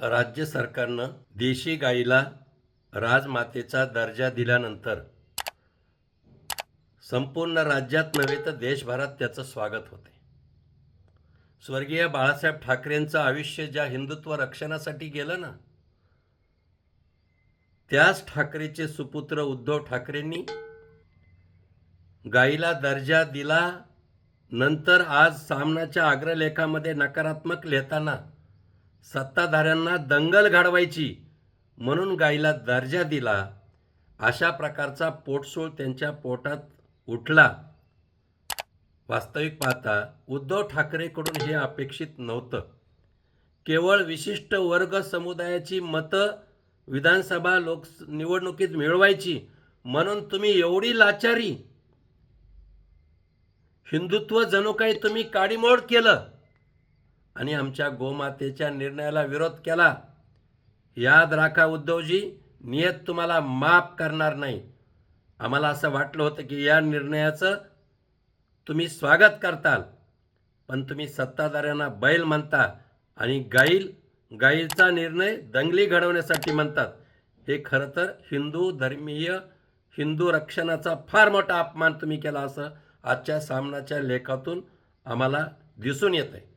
राज्य सरकारनं देशी गाईला राजमातेचा दर्जा दिल्यानंतर संपूर्ण राज्यात नव्हे तर देशभरात त्याचं स्वागत होते. स्वर्गीय बाळासाहेब ठाकरेंचं आयुष्य ज्या हिंदुत्व रक्षणासाठी गेलं ना त्याच ठाकरेचे सुपुत्र उद्धव ठाकरेंनी गाईला दर्जा दिला नंतर आज सामनाच्या अग्रलेखामध्ये नकारात्मक लिहिताना सत्ताधाऱ्यांना दंगल घडवायची म्हणून गाईला दर्जा दिला अशा प्रकारचा पोटसोळ त्यांच्या पोटात उठला. वास्तविक पाहता उद्धव ठाकरेकडून हे अपेक्षित नव्हतं. केवळ विशिष्ट वर्ग समुदायाची मतं विधानसभा लोक निवडणुकीत मिळवायची म्हणून तुम्ही एवढी लाचारी. हिंदुत्व जणू काही तुम्ही काडीमोड केलं. आणि आमच्या गोमातेच्या निर्णयाला विरोध केला. याद राखा उद्धवजी नियत तुम्हाला माफ करणार नाही. आम्हाला असं वाटलं होतं की या निर्णयाचं तुम्ही स्वागत करताल पण तुम्ही सत्ताधाऱ्यांना बैल म्हणता आणि गाईल गाईचा निर्णय दंगली घडवण्यासाठी म्हणतात. हे खरं तर हिंदू धर्मीय हिंदू रक्षणाचा फार मोठा अपमान तुम्ही केला असं आजच्या सामनाच्या लेखातून आम्हाला दिसून येत आहे